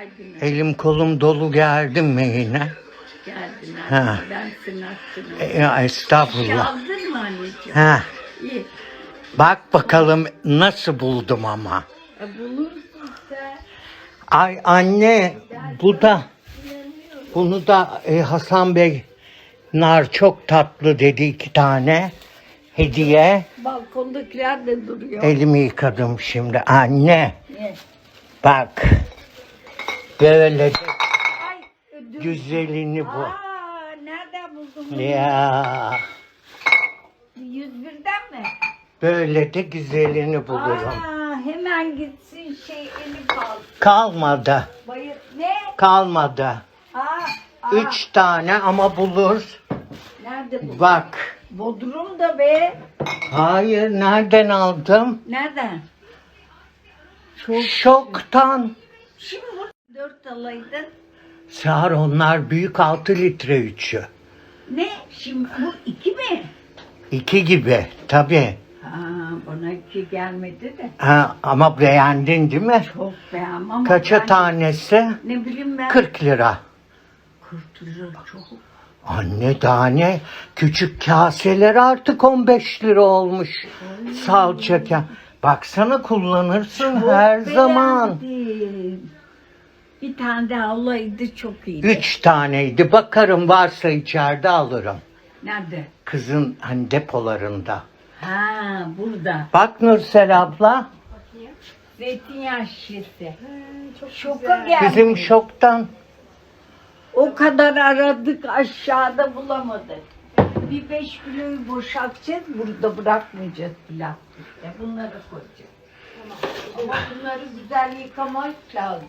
Aydın'a Elim kolum dolu geldim mi yine? geldin. Ha. Ben sınavsınım. E, estağfurullah. Çaldın mı anneciğim? Ha, İyi. bak bakalım nasıl buldum ama. E, bulursun sen. Ay anne bu da bunu da e, Hasan Bey nar çok tatlı dedi iki tane hediye. Balkondakiler de duruyor. Elimi yıkadım şimdi anne. Ne? Bak böyle de Ay ödüm. güzelini bu. Aa, nereden buldun bunu? Ya 101'den mi? böyle de güzelini bulurum. Aa, hemen gitsin şey elim kaldı. Kalmadı. Bayır. Ne? Kalmadı. Aa, aa. Üç tane ama bulur. Nerede bu? Bak. Bodrum'da be. Hayır nereden aldım? Nereden? Şoktan. Şimdi dört alaydın. Sağır onlar büyük 6 litre üçü. Ne? Şimdi bu iki mi? İki gibi tabi. Ha, bana iki gelmedi de. Ha, ama beğendin değil mi? Çok beğenmem ama Kaça ben- tanesi? Ne bileyim ben. 40 lira. 40 lira çok. Anne tane küçük kaseler artık 15 lira olmuş. Salça ka- Baksana kullanırsın her zaman. beğendim. Bir tane de alaydı çok iyiydi. Üç taneydi. Bakarım varsa içeride alırım. Nerede? Kızın hani depolarında. Ha burada. Bak Nursel abla. Zeytinyağı şişesi. Şoka geldi. Bizim şoktan. O kadar aradık aşağıda bulamadık. Bir beş kiloyu boşaltacağız burada bırakmayacağız plastikte. Bunları koyacağız. Ama bunları güzel yıkamak lazım.